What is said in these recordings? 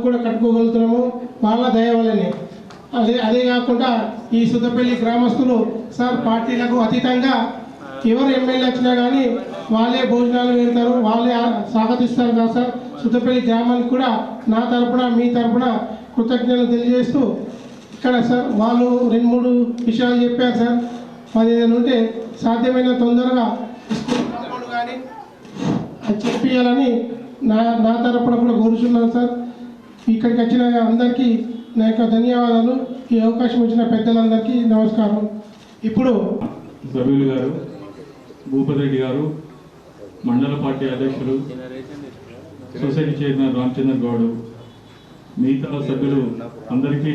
కూడా కట్టుకోగలుగుతున్నాము వాళ్ళ దైవాలని అదే అదే కాకుండా ఈ సుద్దపల్లి గ్రామస్తులు సార్ పార్టీలకు అతీతంగా ఎవరు ఎమ్మెల్యే వచ్చినా కానీ వాళ్ళే భోజనాలు పెడతారు వాళ్ళే స్వాగతిస్తారు కదా సార్. సుద్దపల్లి గ్రామానికి కూడా నా తరపున మీ తరపున కృతజ్ఞతలు తెలియజేస్తూ ఇక్కడ సార్ వాళ్ళు రెండు మూడు విషయాలు చెప్పారు సార్. అది ఏదైనా ఉంటే సాధ్యమైన తొందరగా కానీ అది చెప్పియాలని నా నా తరపున కూడా కోరుచున్నాను సార్. ఇక్కడికి వచ్చిన అందరికీ నా యొక్క ధన్యవాదాలు. ఈ అవకాశం ఇచ్చిన పెద్దలందరికీ నమస్కారం. ఇప్పుడు సభ్యులు గారు భూపతి రెడ్డి గారు మండల పార్టీ అధ్యక్షులు సొసైటీ చైర్మన్ రామచంద్ర గౌడ్ మిగతా సభ్యులు అందరికీ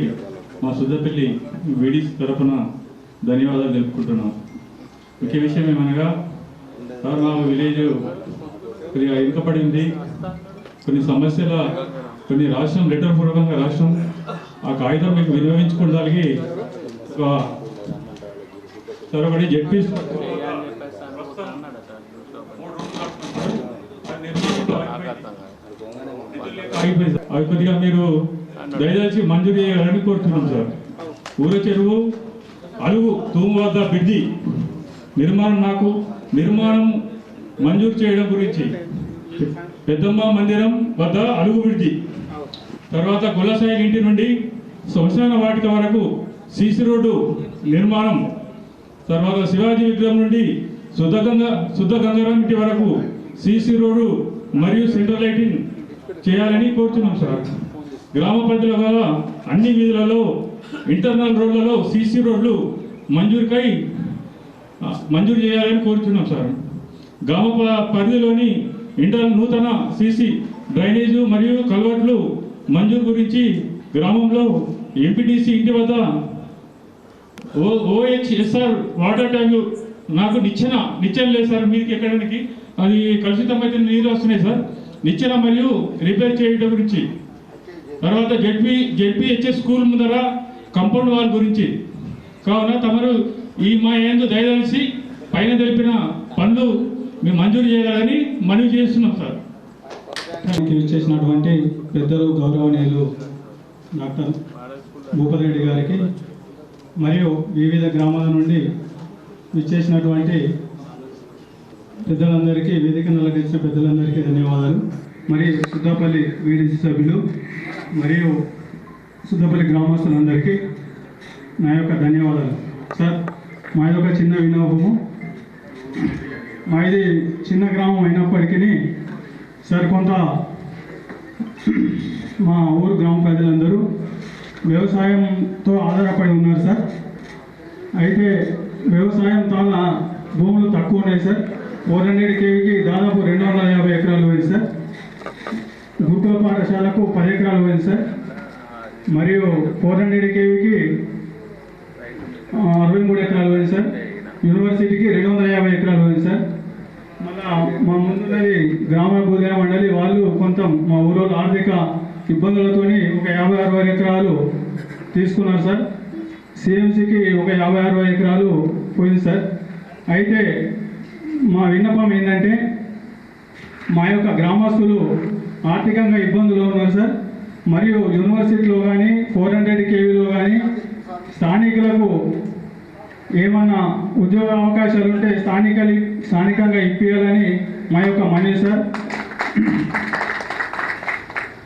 మా సుద్దపల్లి వీడిస్ తరఫున ధన్యవాదాలు తెలుపుకుంటున్నాం. ముఖ్య విషయం ఏమనగా సార్ మా విలేజ్ కొద్దిగా వెనుకబడింది కొన్ని సమస్యల కొన్ని రాష్ట్రం లెటర్ పూర్వకంగా రాష్ట్రం ఆ కాగితం మీకు వినియోగించుకోవడానికి ఒక తరబడి జడ్పీ అవి కొద్దిగా మీరు దయచేసి మంజూరు చేయాలని కోరుతున్నాం సార్. ఊర చెరువు అలుగు తూము వద్ద బ్రిడ్జి నిర్మాణం నాకు నిర్మాణం మంజూరు చేయడం గురించి పెద్దమ్మ మందిరం వద్ద అలుగు బిడ్డి తర్వాత గుల్లసాయి ఇంటి నుండి శ్మశాన వాటిక వరకు సీసీ రోడ్డు నిర్మాణం. తర్వాత శివాజీ విగ్రహం నుండి శుద్ధ గంగ శుద్ధ గంగారాం ఇంటి వరకు సీసీ రోడ్డు మరియు సెంట్రల్ లైటింగ్ చేయాలని కోరుతున్నాం సార్. గ్రామ పరిధిలో గల అన్ని వీధులలో ఇంటర్నల్ రోడ్లలో సీసీ రోడ్లు మంజూరుకై మంజూరు చేయాలని కోరుతున్నాం సార్. గ్రామ ప- పరిధిలోని ఇంటర్ నూతన సీసీ డ్రైనేజు మరియు కల్వర్ట్లు మంజూరు గురించి గ్రామంలో ఎంపీటీసీ ఇంటి వద్ద ఓ ఓహెచ్ఎస్ఆర్ వాటర్ ట్యాంక్ నాకు నిచ్చెన నిచ్చెన లేదు సార్ మీకు ఎక్కడానికి. అది కలుషితమైతే నీరు వస్తున్నాయి సార్. నిచ్చెన మరియు రిపేర్ చేయడం గురించి. తర్వాత జడ్పీ జడ్పీహెచ్ఎస్ స్కూల్ ముందర కంపౌండ్ వాల్ గురించి. కావున తమరు ఈ మా ఏందు దయదలిసి పైన తెలిపిన పనులు మేము మంజూరు చేయాలని మనవి చేస్తున్నాం సార్. చేసినటువంటి పెద్దలు గౌరవనీయులు డాక్టర్ భూపతిరెడ్డి గారికి మరియు వివిధ గ్రామాల నుండి విచ్చేసినటువంటి పెద్దలందరికీ వేదిక నలగించిన పెద్దలందరికీ ధన్యవాదాలు. మరియు సుద్దపల్లి వీడిసి సభ్యులు మరియు సుద్దపల్లి గ్రామస్తులందరికీ నా యొక్క ధన్యవాదాలు. సార్ మాది ఒక చిన్న వినోభము. మాది చిన్న గ్రామం అయినప్పటికీ సార్ కొంత మా ఊరు గ్రామ ప్రజలందరూ వ్యవసాయంతో ఆధారపడి ఉన్నారు సార్. అయితే వ్యవసాయం చాలా భూములు తక్కువ ఉన్నాయి సార్. ఫోర్ హండ్రెడ్ కేవీకి దాదాపు రెండు వందల యాభై ఎకరాలు పోయింది సార్. గురుకుల పాఠశాలకు పది ఎకరాలు పోయింది సార్. మరియు ఫోర్ హండ్రెడ్ కేవీకి అరవై మూడు ఎకరాలు పోయింది సార్. యూనివర్సిటీకి రెండు వందల యాభై ఎకరాలు పోయింది సార్. మళ్ళా మా ముందున్నది భూదయ మండలి వాళ్ళు మొత్తం మా ఊరిలో ఆర్థిక ఇబ్బందులతోని ఒక యాభై అరవై ఎకరాలు తీసుకున్నారు సార్. సిఎంసికి ఒక యాభై అరవై ఎకరాలు పోయింది సార్. అయితే మా విన్నపం ఏంటంటే మా యొక్క గ్రామస్తులు ఆర్థికంగా ఇబ్బందులు ఉన్నారు సార్. మరియు యూనివర్సిటీలో కానీ ఫోర్ హండ్రెడ్ కేవీలో కానీ స్థానికులకు ఏమన్నా ఉద్యోగ అవకాశాలు ఉంటే స్థానిక స్థానికంగా ఇప్పించాలని మా యొక్క మనవి సార్.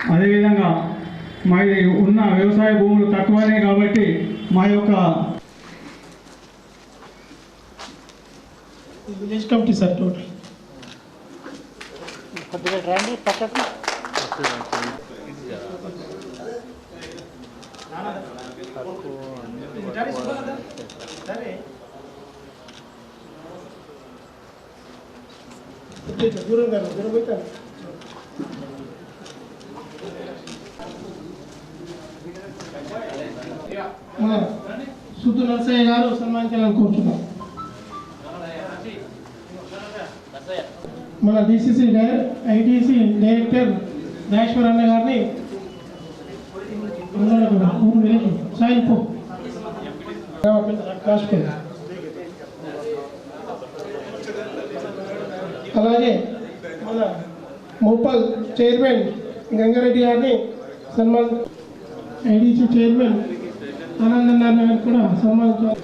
అదేవిధంగా మా ఉన్న వ్యవసాయ భూములు తక్కువనే కాబట్టి మా యొక్క విలేజ్ కమిటీ సార్ టోటల్ కొద్దిగా రండి పక్కకు. దూరంగా దూరం పెట్టాను మన సుద్దు నరసయ్య గారు సన్మానించాలని కోరుతున్నాం మన డిసిసి ఐటీసీ డైరెక్టర్ రాజేశ్వర్ అన్న గారిని ఊరు అలాగే మన మోపాల్ చైర్మన్ గంగారెడ్డి గారిని సన్మాన్ ఐడిసి చైర్మన్ ఆనంద్ గారికి కూడా సన్మానించాలి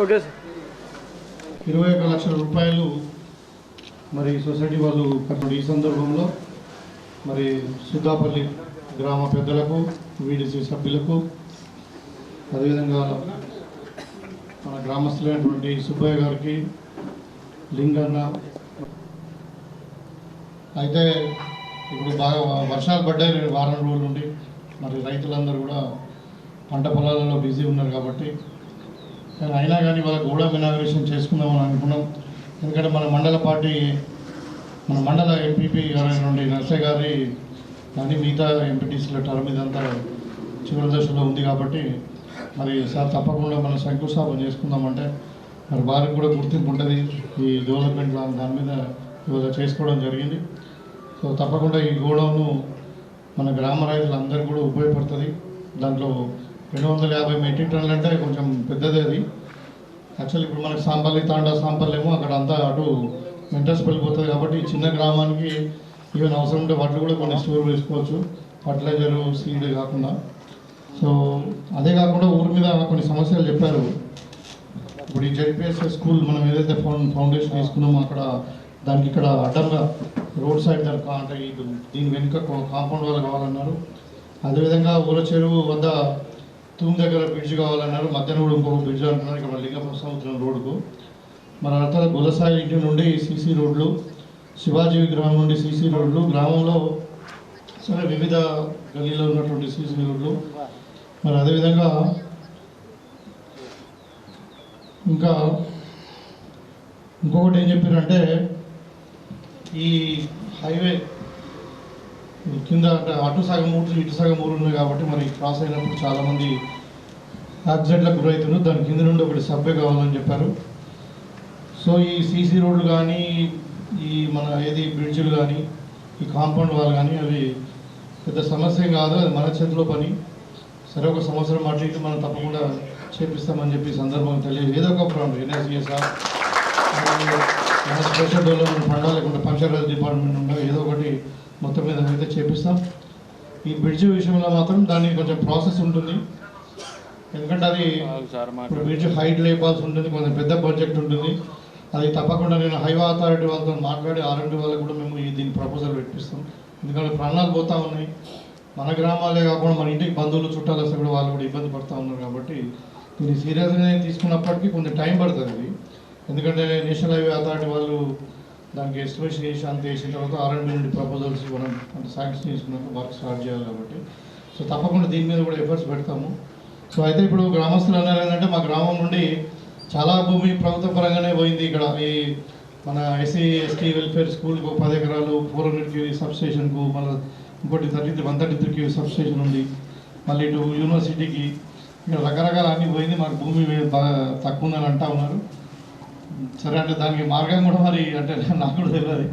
ఓకే సార్. ఇరవై ఒక లక్షల రూపాయలు మరి సొసైటీ వాళ్ళు ఈ సందర్భంలో మరి సుద్దాపల్లి గ్రామ పెద్దలకు వీడిసి సభ్యులకు అదేవిధంగా మన గ్రామస్తులైనటువంటి సుబ్బయ్య గారికి లింగన్న. అయితే ఇప్పుడు బాగా వర్షాలు పడ్డాయి రెండు వారం రోజుల నుండి. మరి రైతులందరూ కూడా పంట పొలాలలో బిజీ ఉన్నారు కాబట్టి. కానీ అయినా కానీ వాళ్ళ గోడ ఇనాగ్రేషన్ చేసుకుందామని అనుకున్నాం. ఎందుకంటే మన మండల పార్టీ మన మండల ఎంపీపీ గారైనటువంటి నర్సయ్య గారి కానీ మిగతా ఎంపీటీసీల టర్మ్ ఇదంతా చివరి దశలో ఉంది కాబట్టి మరి సార్ తప్పకుండా మనం శంకుస్థాపన చేసుకుందామంటే మరి వారికి కూడా గుర్తింపు ఉంటుంది. ఈ డెవలప్మెంట్ దాని దాని మీద ఇవాళ చేసుకోవడం జరిగింది. సో తప్పకుండా ఈ గోడౌను మన గ్రామ రైతులందరికీ కూడా ఉపయోగపడుతుంది. దాంట్లో రెండు వందల యాభై మెట్రిక్ టన్నులు అంటే కొంచెం పెద్దది అది. యాక్చువల్లీ ఇప్పుడు మనకి సాంపల్లి తాండా సాంపల్లి అక్కడ అంతా అటు మెంటర్స్ వెళ్ళిపోతుంది కాబట్టి చిన్న గ్రామానికి ఈవెన్ అవసరం ఉంటే వాటిలో కూడా కొన్ని స్టోర్ వేసుకోవచ్చు. ఫర్టిలైజరు సీడ్ కాకుండా. సో అదే కాకుండా ఊరి మీద కొన్ని సమస్యలు చెప్పారు. ఇప్పుడు ఈ జెడ్పిఎస్ఎస్ స్కూల్ మనం ఏదైతే ఫౌండేషన్ తీసుకున్నామో అక్కడ దానికి ఇక్కడ అడ్డంగా రోడ్ సైడ్ దగ్గర అంటే ఇది దీని వెనుక కాంపౌండ్ వాళ్ళు కావాలన్నారు. అదేవిధంగా ఊర చెరువు వద్ద తూమ్ దగ్గర బ్రిడ్జ్ కావాలన్నారు. మధ్యాహ్నం కూడా ఇంకొక బ్రిడ్జ్ అంటున్నారు. ఇక్కడ లింగపురం సముద్రం రోడ్డుకు. మన అర్థాల గులసాయి ఇంటి నుండి సీసీ రోడ్లు శివాజీ విగ్రహం నుండి సీసీ రోడ్లు గ్రామంలో సరే వివిధ గలీలో ఉన్నటువంటి సీసీ రోడ్లు. మరి అదేవిధంగా ఇంకా ఇంకొకటి ఏం చెప్పారంటే ఈ హైవే కింద అంటే అటు సగం ఊరు ఇటు సగం ఊరు ఉన్నాయి కాబట్టి మరి క్రాస్ అయినప్పుడు చాలామంది యాక్సిడెంట్లకు గురవుతున్నారు దాని కింద నుండి ఒకటి సభ్య కావాలని చెప్పారు. సో ఈ సీసీ రోడ్లు కానీ ఈ మన ఏది బ్రిడ్జ్లు కానీ ఈ కాంపౌండ్ వాళ్ళు కానీ అవి పెద్ద సమస్య కాదు. అది మన చేతిలో పని. సరే ఒక సంవత్సరం అటు ఇటు మనం తప్పకుండా చేపిస్తామని చెప్పి ఈ సందర్భంగా తెలియదు. ఏదో ఒక ప్రాబ్లం ఎన్ఎస్ఈఎస్ఆర్ మన స్పెషల్ డెవలప్మెంట్ ఫండ్ లేకుంటే పంచాయతీ డిపార్ట్మెంట్ ఉండో ఏదో ఒకటి మొత్తం మీద అయితే చేపిస్తాం. ఈ బ్రిడ్జ్ విషయంలో మాత్రం దానికి కొంచెం ప్రాసెస్ ఉంటుంది. ఎందుకంటే అది ఇప్పుడు బ్రిడ్జ్ హైట్ లేపాల్సి ఉంటుంది కొంచెం పెద్ద ప్రాజెక్ట్ ఉంటుంది. అది తప్పకుండా నేను హైవే అథారిటీ వాళ్ళతో మాట్లాడి ఆర్ఎండి వాళ్ళకి కూడా మేము ఈ దీని ప్రపోజల్ పెట్టిస్తాం. ఎందుకంటే ప్రాణాలు పోతా ఉన్నాయి. మన గ్రామాలే కాకుండా మన ఇంటికి బంధువులు చుట్టాలు వస్తే కూడా వాళ్ళు కూడా ఇబ్బంది పడుతూ ఉన్నారు కాబట్టి దీన్ని సీరియస్గా తీసుకున్నప్పటికీ కొంచెం టైం పడుతుంది ఇది ఎందుకంటే నేషనల్ హైవే అథారిటీ వాళ్ళు దానికి ఎస్టిమేషన్ చేసి అంత చేసిన తర్వాత ఆర్ఎండ్ నుండి ప్రపోజల్స్ మనం అంటే శాంక్షన్ చేసుకున్నాక వర్క్ స్టార్ట్ చేయాలి కాబట్టి. సో తప్పకుండా దీని మీద కూడా ఎఫర్ట్స్ పెడతాము. సో అయితే ఇప్పుడు గ్రామస్తులు అన్నారు ఏంటంటే మా గ్రామం నుండి చాలా భూమి ప్రభుత్వ పరంగానే పోయింది ఇక్కడ. ఈ మన ఎస్సీ ఎస్టీ వెల్ఫేర్ స్కూల్కి ఒక పది ఎకరాలు ఫోర్ హండ్రెడ్ సబ్స్టేషన్కు సబ్ స్టేషన్కు మళ్ళీ ఇంకోటి thirty one thirty three substation ఉంది. మళ్ళీ ఇటు యూనివర్సిటీకి ఇక్కడ రకరకాల అన్ని పోయింది. మాకు భూమి తక్కువ ఉందని అంటా ఉన్నారు. సరే అంటే దానికి మార్గం కూడా మరి అంటే నాకు కూడా తెలియదు.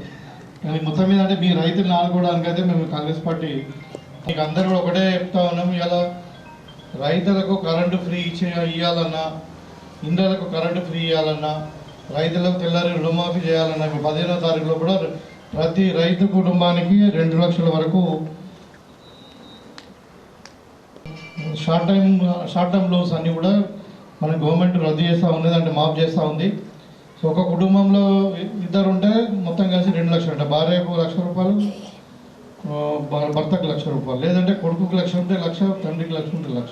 కానీ మొత్తం మీద అంటే మీ రైతులను ఆడుకోవడానికి అయితే మేము కాంగ్రెస్ పార్టీ మీకు అందరూ కూడా ఒకటే చెప్తా ఉన్నాం. ఇలా రైతులకు కరెంటు ఫ్రీ ఇచ్చే ఇవ్వాలన్నా ఇండ్లకు కరెంటు ఫ్రీ ఇవ్వాలన్నా రైతులకు తెల్లారి రుణమాఫీ చేయాలన్నా పదిహేనో తారీఖులో కూడా ప్రతి రైతు కుటుంబానికి రెండు లక్షల వరకు short time short time loans అన్నీ కూడా మన గవర్నమెంట్ రద్దు చేస్తూ ఉన్నది అంటే మాఫ్ చేస్తూ ఉంది. సో ఒక కుటుంబంలో ఇద్దరు ఉంటే మొత్తం కలిసి రెండు లక్షలు అంటే భార్యకు లక్ష రూపాయలు భ- భర్తకు లక్ష రూపాయలు. లేదంటే కొడుకుకి లక్ష ఉంటే లక్ష తండ్రికి లక్ష ఉంటే లక్ష.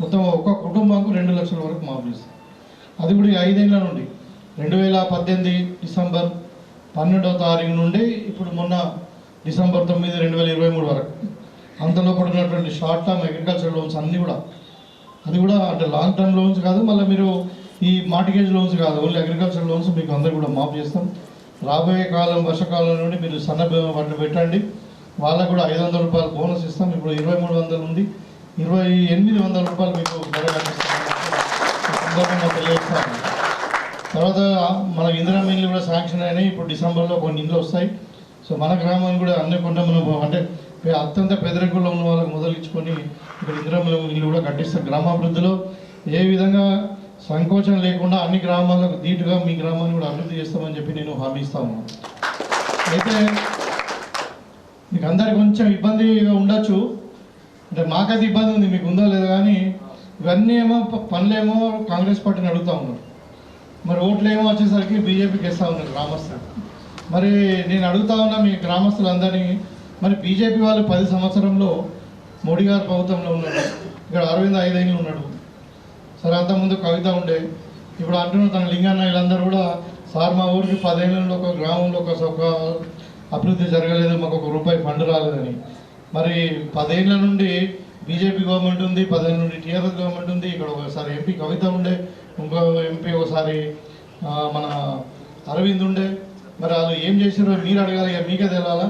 మొత్తం ఒక కుటుంబంకు రెండు లక్షల వరకు మాఫ్ చేస్తాం. అది కూడా ఈ ఐదేళ్ళ నుండి. రెండు వేల పద్దెనిమిది డిసెంబర్ పన్నెండవ తారీఖు నుండి ఇప్పుడు మొన్న డిసెంబర్ తొమ్మిది రెండు వేల ఇరవై మూడు వరకు. అంతలో ఉన్నటువంటి షార్ట్ టర్మ్ అగ్రికల్చర్ లోన్స్ అన్నీ కూడా. అది కూడా అంటే లాంగ్ టర్మ్ లోన్స్ కాదు మళ్ళీ మీరు ఈ మార్టిగేజ్ లోన్స్ కాదు ఓన్లీ అగ్రికల్చర్ లోన్స్ మీకు అందరు కూడా మాఫ్ చేస్తాం. రాబోయే కాలం వర్షాకాలం నుండి మీరు సన్న బియ్యం వాటిని పెట్టండి. వాళ్ళకు కూడా ఐదు వందల రూపాయలు బోనస్ ఇస్తాం. ఇప్పుడు ఇరవై మూడు వందలు ఉంది ఇరవై ఎనిమిది వందల రూపాయలు మీకు ధర కనిపిస్తాం తెలియజేస్తాను. తర్వాత మన ఇందిరా మిల్లు కూడా శాంక్షన్ అయినాయి. ఇప్పుడు డిసెంబర్లో కొన్ని ఇండ్లు వస్తాయి. సో మన గ్రామాన్ని కూడా అన్ని కొండ మనం అంటే అత్యంత పేదరికంలో ఉన్న వాళ్ళకి మొదలు ఇక్కడ ఇందిరా మిల్లు ఇల్లు కూడా కట్టిస్తాం గ్రామాభివృద్ధిలో. ఏ విధంగా సంకోచం లేకుండా అన్ని గ్రామాలకు ధీటుగా మీ గ్రామాన్ని కూడా అభివృద్ధి చేస్తామని చెప్పి నేను హామీ ఇస్తా అయితే మీకు అందరికి కొంచెం ఇబ్బందిగా ఉండొచ్చు. అంటే మాకైతే ఇబ్బంది ఉంది. మీకు ఉందో లేదో కానీ ఇవన్నీ ఏమో ప- పనులేమో కాంగ్రెస్ పార్టీని అడుగుతా ఉన్నారు. మరి ఓట్లు ఏమో వచ్చేసరికి బీజేపీకి ఇస్తా ఉన్నారు గ్రామస్తులు. మరి నేను అడుగుతా ఉన్నా మీ గ్రామస్తులందరినీ మరి బీజేపీ వాళ్ళు పది సంవత్సరంలో మోడీ గారు ప్రభుత్వంలో ఉన్నాడు ఇక్కడ అరవింద్ ఐదేళ్ళు ఉన్నాడు. సరే అంతకుముందు కవిత ఉండే. ఇప్పుడు అంటున్న తన లింగన్న వీళ్ళందరూ కూడా సార్ మా ఊరికి పదేళ్ళలో ఒక గ్రామంలో ఒక ఒక అభివృద్ధి జరగలేదు మాకు ఒక రూపాయి ఫండ్ రాలేదని. మరి పదేళ్ళ నుండి బీజేపీ గవర్నమెంట్ ఉంది పదేళ్ళ నుండి టీఆర్ఎస్ గవర్నమెంట్ ఉంది. ఇక్కడ ఒకసారి ఎంపీ కవిత ఉండే. ఎంపీ ఒకసారి మన అరవింద్ ఉండే. మరి వాళ్ళు ఏం చేసారో మీరు అడగాలి ఇక మీకే తెలాలా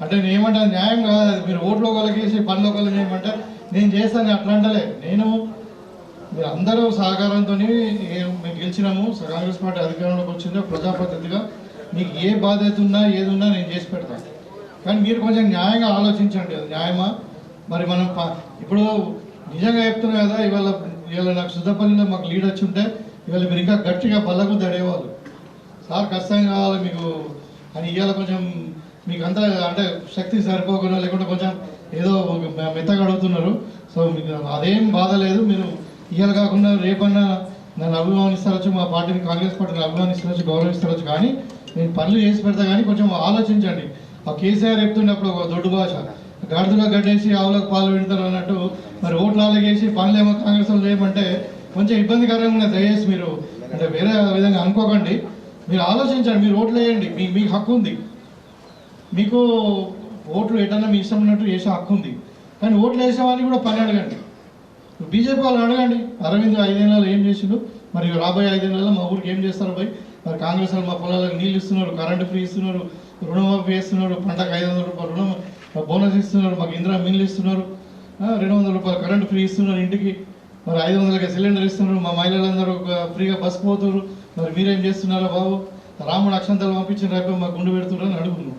అంటే నేను ఏమంటే న్యాయం కాదు అది మీరు ఓట్లో ఒకరికి వేసి పనిలో ఒకరికి చేయమంటే నేను చేస్తాను అట్లా అంటలే నేను మీరు అందరూ సహకారంతో మేము గెలిచినాము కాంగ్రెస్ పార్టీ అధికారంలోకి వచ్చిందో ప్రజాప్రతినిధిగా మీకు ఏ బాధ్యత ఉన్నా ఏది ఉన్నా నేను చేసి పెడతాను కానీ మీరు కొంచెం న్యాయంగా ఆలోచించండి అది న్యాయమా? మరి మనం ఇప్పుడు నిజంగా చెప్తున్నాం కదా ఇవాళ ఇవాళ నాకు సుద్దపల్లిలో మాకు లీడ్ వచ్చి ఉంటే ఇవాళ మీరు ఇంకా గట్టిగా బల్లకు దడేవాళ్ళు సార్ ఖచ్చితంగా కావాలి మీకు. అని ఇవాళ కొంచెం మీకు అంతా అంటే శక్తి సరిపోకుండా లేకుంటే కొంచెం ఏదో ఒక మెత్తగా అడుగుతున్నారు. సో మీకు అదేం బాధ లేదు. మీరు ఇవాళ కాకుండా రేపన్నా నన్ను అభిమానిస్తారచ్చు మా పార్టీని కాంగ్రెస్ పార్టీని అభిమానిస్తారచ్చు గౌరవిస్తారచ్చు కానీ నేను పనులు చేసి పెడతా కానీ కొంచెం ఆలోచించండి. ఆ కేసీఆర్ చెప్తున్నప్పుడు ఒక దొడ్డు భాష. గాడిదలో గడ్డేసి ఆవులకు పాలు పెడతారు అన్నట్టు మరి ఓట్లు ఆలగేసి పనులేమో కాంగ్రెస్ వాళ్ళు చేయమంటే కొంచెం ఇబ్బందికరంగా ఉన్నది దయచేసి మీరు అంటే వేరే విధంగా అనుకోకండి. మీరు ఆలోచించండి మీరు ఓట్లు వేయండి మీ మీకు హక్కు ఉంది. మీకు ఓట్లు ఎటన్నా మీ ఇష్టం ఉన్నట్టు చేసే హక్కు ఉంది. కానీ ఓట్లు వేసే కూడా పని అడగండి. బీజేపీ వాళ్ళని అడగండి. అరవింద్ ఐదేళ్ళలో ఏం చేసిండు? మరి రాబోయే ఐదేళ్ళలో మా ఊరికి ఏం చేస్తారు పోయి? మరి కాంగ్రెస్ వాళ్ళు మా పొలాలకు నీళ్ళు ఇస్తున్నారు కరెంటు ఫ్రీ ఇస్తున్నారు రుణమాఫీ చేస్తున్నారు పంటకు ఐదు వందల రూపాయలు బోనస్ ఇస్తున్నారు మాకు ఇందిరా మిల్లు ఇస్తున్నారు రెండు వందల రూపాయలు కరెంటు ఫ్రీ ఇస్తున్నారు ఇంటికి మరి ఐదు వందలకి సిలిండర్ ఇస్తున్నారు మా మహిళలందరూ ఒక ఫ్రీగా బస్ పోతున్నారు మరి మీరేం చేస్తున్నారా బాబు? రాముడు అక్షంతలు పంపించిన రేపు మాకు గుండు పెడుతున్నారు అని అడుగుతున్నాం.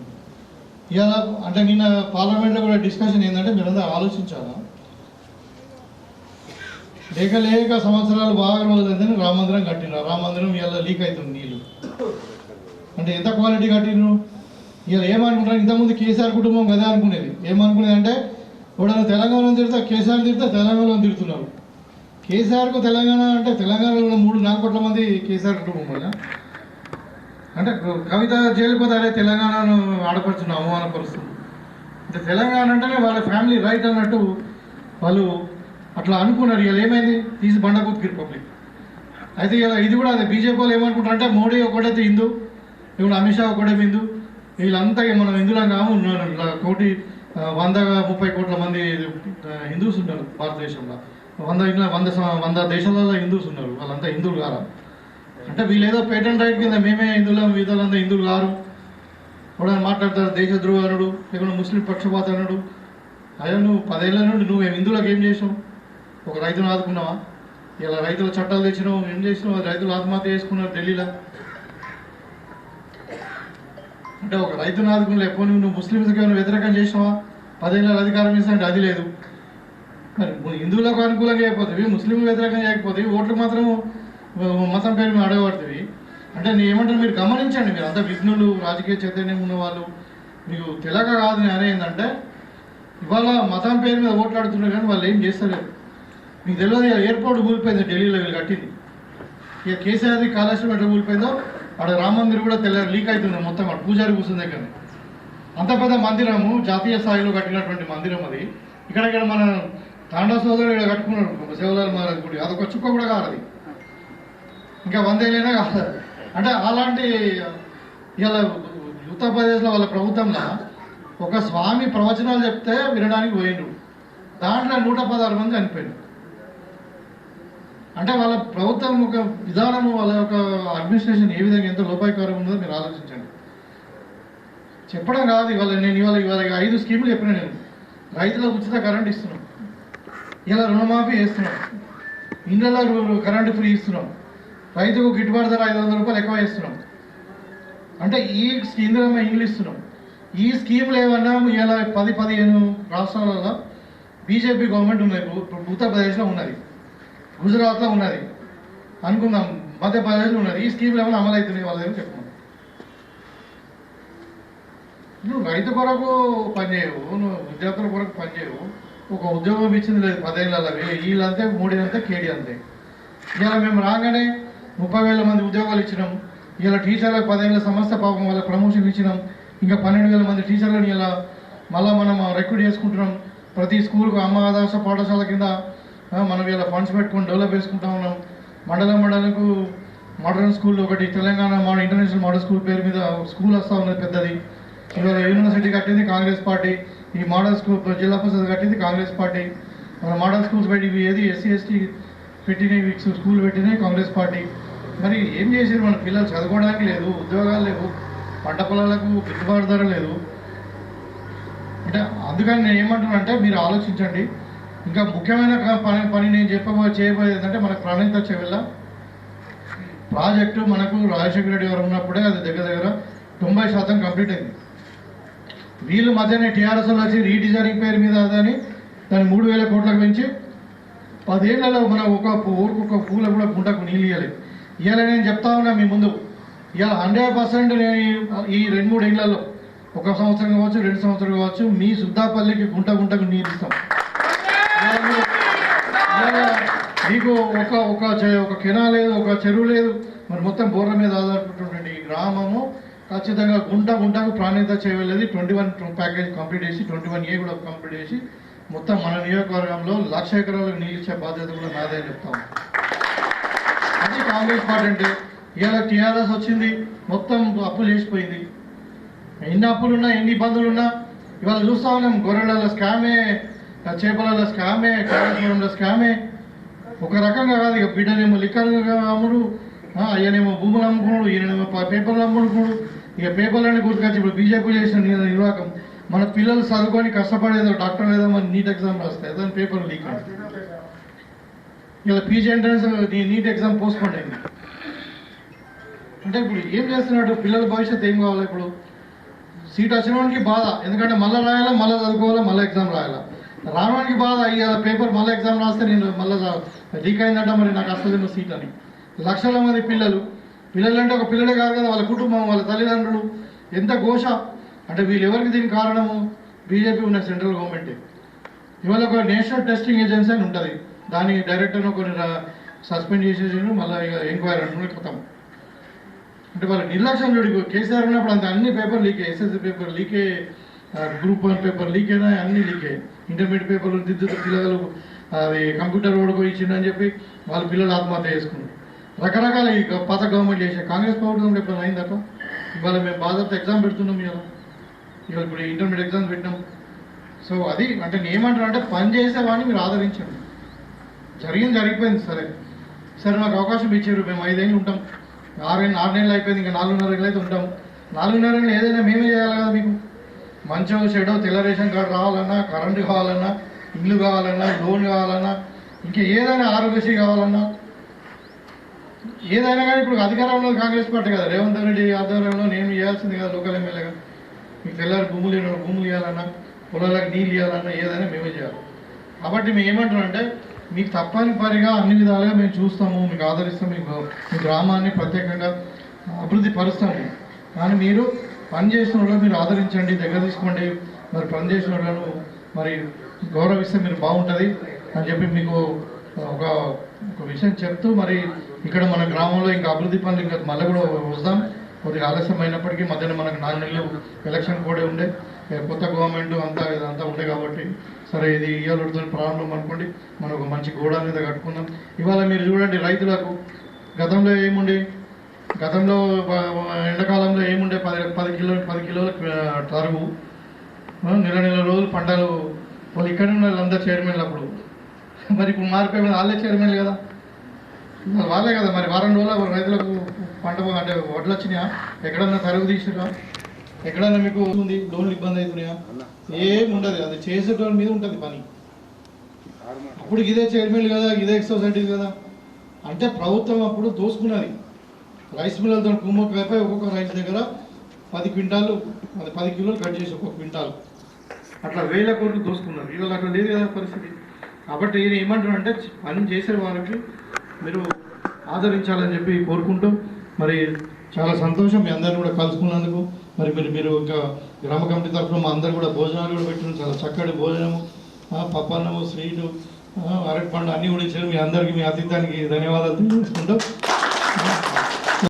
ఇవాళ అంటే నిన్న పార్లమెంట్లో కూడా డిస్కషన్ ఏంటంటే మీరందరూ ఆలోచించాలా? లేక లేక సంవత్సరాలు బాగా రోజులైందని రామ మందిరం కట్టినారు రామ మందిరం ఇవాళ లీక్ అవుతుంది నీళ్ళు అంటే ఎంత క్వాలిటీ కట్టినారు ఇక ఏమనుకుంటారు? ఇంతకుముందు కేసీఆర్ కుటుంబం కదా అనుకునేది. ఏమనుకునేది అంటే ఎవడన్నా తెలంగాణలో తిడతా కేసీఆర్ తిడతా తెలంగాణలో తిడుతున్నారు కేసీఆర్కు తెలంగాణ అంటే తెలంగాణలో మూడు నాలుగు కోట్ల మంది కేసీఆర్ కుటుంబం కదా. అంటే కవిత జైలుకు అరే తెలంగాణను ఆడపడుతున్న అవమానపరుస్తుంది. అంటే తెలంగాణ అంటేనే వాళ్ళ ఫ్యామిలీ రైట్ అన్నట్టు వాళ్ళు అట్లా అనుకున్నారు. ఇలా ఏమైంది? తీసి బండకూతుకి రిపబ్లిక్. అయితే ఇలా ఇది కూడా అదే. బీజేపీ వాళ్ళు ఏమనుకుంటారు అంటే మోడీ ఒకటైతే హిందూ ఇప్పుడు అమిత్ షా ఒకటే హిందూ. వీళ్ళంతా మనం ఇందులో కాము ఉన్నారు కోటి వంద ముప్పై కోట్ల మంది హిందూస్ ఉన్నారు భారతదేశంలో. వంద ఇట్లా వంద వంద దేశాలలో హిందూస్ ఉన్నారు. వాళ్ళంతా హిందువులు కారా? అంటే వీళ్ళు ఏదో పేటెంట్ రైట్ కింద మేమే హిందువులం వీధులంతా హిందువులు కారు. కూడా మాట్లాడతారు దేశద్రోహి అనుడు లేకుండా ముస్లిం పక్షపాత అనుడు. అయ్యో నువ్వు పదేళ్ళ నుండి నువ్వు హిందువులకు ఏం చేసావు ఒక రైతును ఆదుకున్నావా? ఇలా రైతుల చట్టాలు తెచ్చినావు ఏం చేసినావు? రైతులు ఆత్మహత్య చేసుకున్నారు ఢిల్లీలో. అంటే ఒక రైతును ఆదుకుని లేకపోతే నువ్వు ముస్లింస్కి ఏమైనా వ్యతిరేకం చేసినావా? పదేళ్ళ అధికారం ఇస్తానంటే అది లేదు. మరి హిందువులకు అనుకూలంగా అయిపోతుంది ముస్లింలు వ్యతిరేకంగా చేయకపోతే ఓట్లు మాత్రం మతం పేరు మీద అడగబడుతుంది అంటే నేను ఏమంటాను మీరు గమనించండి. మీరు అంతా విఘ్నులు రాజకీయ చైతన్యం ఉన్నవాళ్ళు. మీకు తెలక కాదు నేను ఏంటంటే ఇవాళ మతం పేరు మీద ఓట్లాడుతున్నారు కానీ వాళ్ళు ఏం చేస్తలేరు. మీకు తెలియదు ఇక ఎయిర్పోర్ట్ కూలిపోయింది ఢిల్లీలో వీళ్ళు కట్టింది. ఇక కేసీఆర్ కాళేశ్వరం ఎట్లా కూలిపోయిందో అక్కడ రామ మందిర్ కూడా తెల్ల లీక్ అవుతుంది మొత్తం అక్కడ పూజారి కూర్చుంది దగ్గర అంత పెద్ద మందిరము జాతీయ స్థాయిలో కట్టినటువంటి మందిరం అది. ఇక్కడ ఇక్కడ మన తాండా సోదరుడు ఇక్కడ కట్టుకున్నాడు శివలాల్ మహారాజ్ గుడి. అదొక చుక్క కూడా కారది. అది ఇంకా వందేళ్ళైనా కాదు. అంటే అలాంటి ఇలా ఉత్తరప్రదేశ్లో వాళ్ళ ప్రభుత్వంలో ఒక స్వామి ప్రవచనాలు చెప్తే వినడానికి పోయిండ్రు. దాంట్లో నూట పదహారు మంది చనిపోయారు అంటే వాళ్ళ ప్రభుత్వం ఒక విధానము వాళ్ళ యొక్క అడ్మినిస్ట్రేషన్ ఏ విధంగా ఎంత లోపాయకారం ఉందో మీరు ఆలోచించండి. చెప్పడం కాదు ఇవాళ నేను ఇవాళ ఇవాళ ఐదు స్కీములు చెప్పిన నేను. రైతులకు ఉచిత కరెంట్ ఇస్తున్నాం. ఇలా రుణమాఫీ చేస్తున్నాం. ఇండ్లలో కరెంటు ఫ్రీ ఇస్తున్నాం. రైతుకు గిట్టుబాటు ధర ఐదు వందల రూపాయలు ఎక్కువ ఇస్తున్నాం అంటే ఈ ఇందిరమ్మ ఇండ్లు ఇస్తున్నాం? ఈ స్కీములు ఏమన్నా ఇలా పది పదిహేను రాష్ట్రాలలో బీజేపీ గవర్నమెంట్ ఉన్నాయి ఉత్తరప్రదేశ్లో ఉన్నది. గుజరాత్లో ఉన్నది. అనుకుందాం మధ్యప్రదేశ్లో ఉన్నది. ఈ స్కీమ్లు ఏమైనా అమలు అవుతున్నాయి వాళ్ళ దగ్గర చెప్పుకుందాం నువ్వు రైతు కొరకు పనిచేయవు నువ్వు ఉద్యోగుల కొరకు పనిచేయవు ఒక ఉద్యోగం ఇచ్చింది లేదు పదేళ్ళ వీళ్ళంతే మూడేళ్ళంతే కేడీ అంతే. ఇలా మేము రాగానే ముప్పై వేల మంది ఉద్యోగాలు ఇచ్చినాం. ఇలా టీచర్లకు పదేళ్ళ సంస్థ పాపం వాళ్ళ ప్రమోషన్ ఇచ్చినాం. ఇంకా పన్నెండు వేల మంది టీచర్లను ఇలా మళ్ళీ మనం రిక్రూట్ చేసుకుంటున్నాం. ప్రతి స్కూల్కు అమ్మ ఆదర్శ పాఠశాల కింద మనం ఇలా ఫండ్స్ పెట్టుకొని డెవలప్ చేసుకుంటా ఉన్నాం. మండలం మండలకు మోడర్న్ స్కూల్ ఒకటి Telangana model international model school పేరు మీద స్కూల్ వస్తూ ఉన్నది పెద్దది. ఇవాళ యూనివర్సిటీ కట్టింది కాంగ్రెస్ పార్టీ. ఈ మోడల్ స్కూల్ జిల్లా పరిషత్ కట్టింది కాంగ్రెస్ పార్టీ. మన మోడల్ స్కూల్స్ పెట్టి ఇవి ఏది ఎస్సీ ఎస్టీ పెట్టినవి స్కూల్ పెట్టినవి కాంగ్రెస్ పార్టీ. మరి ఏం చేసారు మన పిల్లలు చదువుకోవడానికి లేదు ఉద్యోగాలు లేవు పంట పొలాలకు గిట్టుబాటు ధర లేదు అంటే అందుకని నేను ఏమంటున్నానంటే మీరు ఆలోచించండి. ఇంకా ముఖ్యమైన పని పని నేను చెప్పబో చేయబోయేది ఏంటంటే మనకు ప్రణీత వెళ్ళ ప్రాజెక్టు మనకు రాజశేఖర రెడ్డి గారు ఉన్నప్పుడే అది దగ్గర దగ్గర తొంభై శాతం కంప్లీట్ అయింది. వీళ్ళు మధ్యనే టీఆర్ఎస్లో వచ్చి రీడిజైనింగ్ పేరు మీద అదని దాన్ని మూడు వేల కోట్లకు పెంచి పదేళ్ళలో మన ఒక పూ- ఒక పూల కూడా గుంటకు నీళ్ళు ఇవ్వాలి ఇవాళ నేను చెప్తా ఉన్నా మీ ముందు. ఇవాళ హండ్రెడ్ పర్సెంట్ నేను ఈ- రెండు మూడు ఏళ్ళలో ఒక సంవత్సరం కావచ్చు రెండు సంవత్సరం కావచ్చు మీ సుద్దాపల్లికి గుంట గుంటకు నీరు ఇస్తాం. మీకు ఒక ఒక చె- ఒక కెనా లేదు ఒక చెరువు లేదు. మరి మొత్తం బోర్ల మీద ఆధారపడుతున్నటువంటి ఈ గ్రామము ఖచ్చితంగా గుంట గుంటకు ప్రాణ్యత చేయలేదు. ట్వంటీ వన్ ప్యాకేజ్ కంప్లీట్ చేసి ట్వంటీ వన్ ఏ కూడా కంప్లీట్ చేసి మొత్తం మన నియోజకవర్గంలో లక్ష ఎకరాలకు నీళ్ళు ఇచ్చే బాధ్యత కూడా నాదే చెప్తాము చెప్తాం. అది కాంగ్రెస్ పార్టీ అంటే ఇవాళ టీఆర్ఎస్ వచ్చింది మొత్తం అప్పులు చేసిపోయింది. ఎన్ని అప్పులున్నా ఎన్ని ఇబ్బందులు ఉన్నా ఇవాళ చూస్తా ఉన్నాం గొర్రెల స్కామే చేపలలో స్కామే కాళేశ్వరంలో స్కామే. ఒక రకంగా కాదు ఇక బిడ్డనేమో లిక్కర్ అమ్ముడు ఆ, అయ్యనేమో భూములు అమ్ముకున్నాడు ఈయనేమో ప- పేపర్లు అమ్ముకున్నాడు. ఇక పేపర్లని గుర్తుకొచ్చి ఇప్పుడు బీజేపీ చేసిన నిర్వాహకం మన పిల్లలు చదువుకొని కష్టపడేదో డాక్టర్ ఏదో మన నీట్ ఎగ్జామ్ రాస్తాయి దాని పేపర్ లీక్ ఇలా PG entrance NEET exam postpone అయింది. అంటే ఇప్పుడు ఏం చేస్తున్నాడు? పిల్లల భవిష్యత్తు ఏం కావాలి ఇప్పుడు? సీట్ వచ్చినవానికి బాధ. ఎందుకంటే మళ్ళీ రాయాలా మళ్ళీ చదువుకోవాలా మళ్ళీ ఎగ్జామ్ రాయాలా? రావడానికి బాధ. ఇవాళ పేపర్ మళ్ళీ ఎగ్జామ్ రాస్తే నేను మళ్ళీ లీక్ అయిందంట మరి నాకు వస్తుంది సీట్ అని. లక్షల మంది పిల్లలు. పిల్లలు అంటే ఒక పిల్లలే కాదు కదా వాళ్ళ కుటుంబం వాళ్ళ తల్లిదండ్రులు. ఎంత ఘోష. అంటే వీళ్ళు ఎవరికి దీనికి కారణము? బీజేపీ ఉన్న సెంట్రల్ గవర్నమెంటే. ఇవాళ ఒక నేషనల్ టెస్టింగ్ ఏజెన్సీ అని ఉంటుంది. దాని డైరెక్టర్ను కొన్ని సస్పెండ్ చేసేసి మళ్ళీ ఇక ఎంక్వైరీ అంటున్నారు క్రితం అంటే వాళ్ళ నిర్లక్ష్యం చూడు కేసీఆర్ ఉన్నప్పుడు అంత అన్ని పేపర్ లీక్ ఎస్ఎస్సీ పేపర్ లీకే గ్రూప్ వన్ పేపర్ లీక్ అయినా అన్ని లీక్ అయ్యాయి. ఇంటర్మీడియట్ పేపర్లు దిద్దుతూ పిల్లలు అది కంప్యూటర్ ఓడుకో ఇచ్చిందని చెప్పి వాళ్ళ పిల్లలు ఆత్మహత్య చేసుకున్నారు. రకరకాల ఈ పాత గవర్నమెంట్ చేసే కాంగ్రెస్ ప్రభుత్వం ఎప్పుడు అయిందట ఇవాళ మేము బాధతో ఎగ్జామ్ పెడుతున్నాం ఇవాళ. ఇవాళ ఇప్పుడు ఇంటర్మీడియట్ ఎగ్జామ్స్ పెట్టినాం. సో అది అంటే నేను అంటే పని చేసేవాడిని మీరు ఆదరించండి. జరిగింది జరిగిపోయింది సరే. సరే మాకు అవకాశం ఇచ్చారు మేము ఐదేళ్ళు ఉంటాం. ఆరు ఆరు నెలలు అయిపోయింది ఇంకా నాలుగున్నర అయితే ఉంటాం. నాలుగున్నర ఏదైనా మేమే చేయాలి కదా మీకు. మంచో చెడో తెల్ల రేషన్ కార్డు రావాలన్నా కరెంటు కావాలన్నా ఇల్లు కావాలన్నా లోన్ కావాలన్నా ఇంకా ఏదైనా ఆరోగ్యశ్రీ కావాలన్నా. ఏదైనా కానీ ఇప్పుడు అధికారంలో కాంగ్రెస్ పార్టీ కదా రేవంత్ రెడ్డి ఆధ్వర్యంలో నేను చేయాల్సింది కదా లోకల్ ఎమ్మెల్యేగా. మీకు తెల్లారి భూములు ఇవ్వడం, భూములు ఇవ్వాలన్నా పొలాలకు నీళ్ళు ఇవ్వాలన్నా ఏదైనా మేమే చేయాలి. కాబట్టి మేము ఏమంటున్నామంటే మీకు తప్పనిసరిగా అన్ని విధాలుగా మేము చూస్తాము మీకు ఆదరిస్తాం మీకు మీ గ్రామాన్ని ప్రత్యేకంగా అభివృద్ధి పరుస్తాము. కానీ మీరు పని చేసిన వాళ్ళు మీరు ఆదరించండి దగ్గర తీసుకోండి. మరి పని చేసిన వాళ్ళను మరి గౌరవిస్తే మీరు బాగుంటుంది అని చెప్పి మీకు ఒక ఒక విషయం చెప్తూ మరి ఇక్కడ మన గ్రామంలో ఇంకా అభివృద్ధి పనులు ఇంకా మళ్ళీ కూడా వస్తాం. కొద్దిగా ఆలస్యం అయినప్పటికీ మధ్యన మనకు నాలుగు నెలలు ఎలక్షన్ కూడా ఉండే. కొత్త గవర్నమెంట్ అంతా ఇదంతా ఉండే కాబట్టి సరే ఇది ఇయ్యాలతో ప్రారంభం అనుకోండి. మనం ఒక మంచి గోడ మీద కట్టుకుందాం. ఇవాళ మీరు చూడండి రైతులకు గతంలో ఏముండే? గతంలో ఎండాకాలంలో ఏముండే? పది పది కిలో పది కిలోల ఆ, తరుగు నెల నెల రోజులు పంటలు. వాళ్ళు ఇక్కడ ఉన్న వాళ్ళందరూ చైర్మన్లు అప్పుడు. మరి ఇప్పుడు మారిపోయి వాళ్ళే చైర్మన్లు కదా. మరి వాళ్ళే కదా మరి వారం రోజుల రైతులకు పంట అంటే వడ్లు వచ్చినాయా? ఎక్కడన్నా తరుగు తీసినా ఎక్కడన్నా మీకు ఉంది? లోన్లు ఇబ్బంది అవుతున్నాయా? ఏం ఉండదు అది చేసేటోళ్ళ మీద ఉంటుంది పని. అప్పుడు ఇదే చైర్మన్ కదా ఇదే సొసైటీ కదా. అంటే ప్రభుత్వం అప్పుడు దోసుకున్నది. రైస్ మిల్లతో కుమ్మక్క వేప ఒక్కొక్క రైస్ దగ్గర పది క్వింటాలు అది పది కిలోలు కట్ చేసి ఒక్కొక్క క్వింటాలు. అట్లా వేల కోట్లు దోసుకున్నారు. ఇవాళ అట్లా లేదు కదా పరిస్థితి. కాబట్టి ఈయన ఏమంటున్నానంటే పని చేసే వారికి మీరు ఆదరించాలని చెప్పి కోరుకుంటూ మరి చాలా సంతోషం మీ అందరిని కూడా కలుసుకున్నందుకు. మరి మీరు మీరు ఒక గ్రామ కమిటీ తరఫున మా అందరు కూడా భోజనాలు కూడా పెట్టిన చాలా చక్కటి భోజనము పప్పన్నము స్వీటు అరటిపండు అన్నీ కూడా ఇచ్చారు. మీ అందరికీ మీ అతిథానికి ధన్యవాదాలు తెలియజేసుకుంటూ